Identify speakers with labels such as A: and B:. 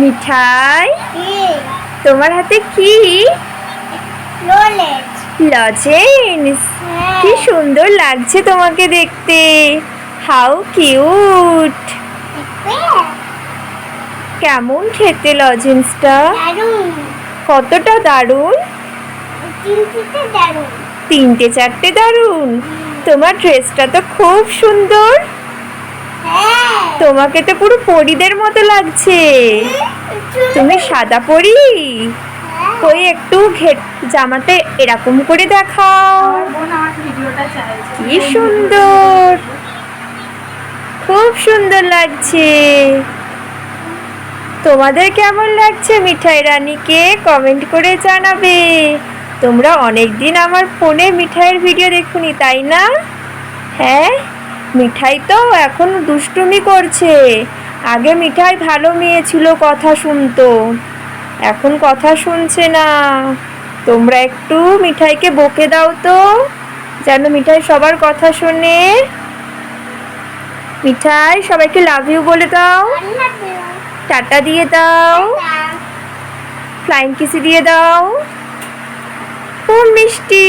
A: মিঠাই? তোমার হাতে কি? লজেন্স
B: হ্যাঁ।
A: কি সুন্দর লাগছে তোমাকে দেখতে। হাউ কিউট কেমন খেতে লজেন্সটা কতটা দারুণ? তিনটে চারটে দারুণ। তোমার ড্রেসটা তো খুব সুন্দর। তোমাকে তো পুরো পরীদের মতো লাগছে। তুমি সাদা পরি? কই একটু ঘেট জামাটা এরকম করে দেখাও। কি সুন্দর। খুব সুন্দর লাগছে। তোমাদের কেমন লাগছে মিঠাই রানীকে? কমেন্ট করে জানাবে। তোমরা অনেক দিন আমার ফোনে মিঠাইয়ের ভিডিও দেখুনি তাই না? হ্যাঁ? মিঠাই তো এখন দুষ্টুমি করছে। আগে মিঠাই ভালো মেয়ে ছিল কথা শুনতো। এখন কথা শুনছে না। তোমরা একটু মিঠাইকে বকে দাও তো, যেন মিঠাই সবার কথা শোনে। মিঠাই, সবাইকে লাভ ইউ বলে দাও। টাটা দিয়ে দাও। ফ্লাইং কিসি দিয়ে দাও। খুব মিষ্টি।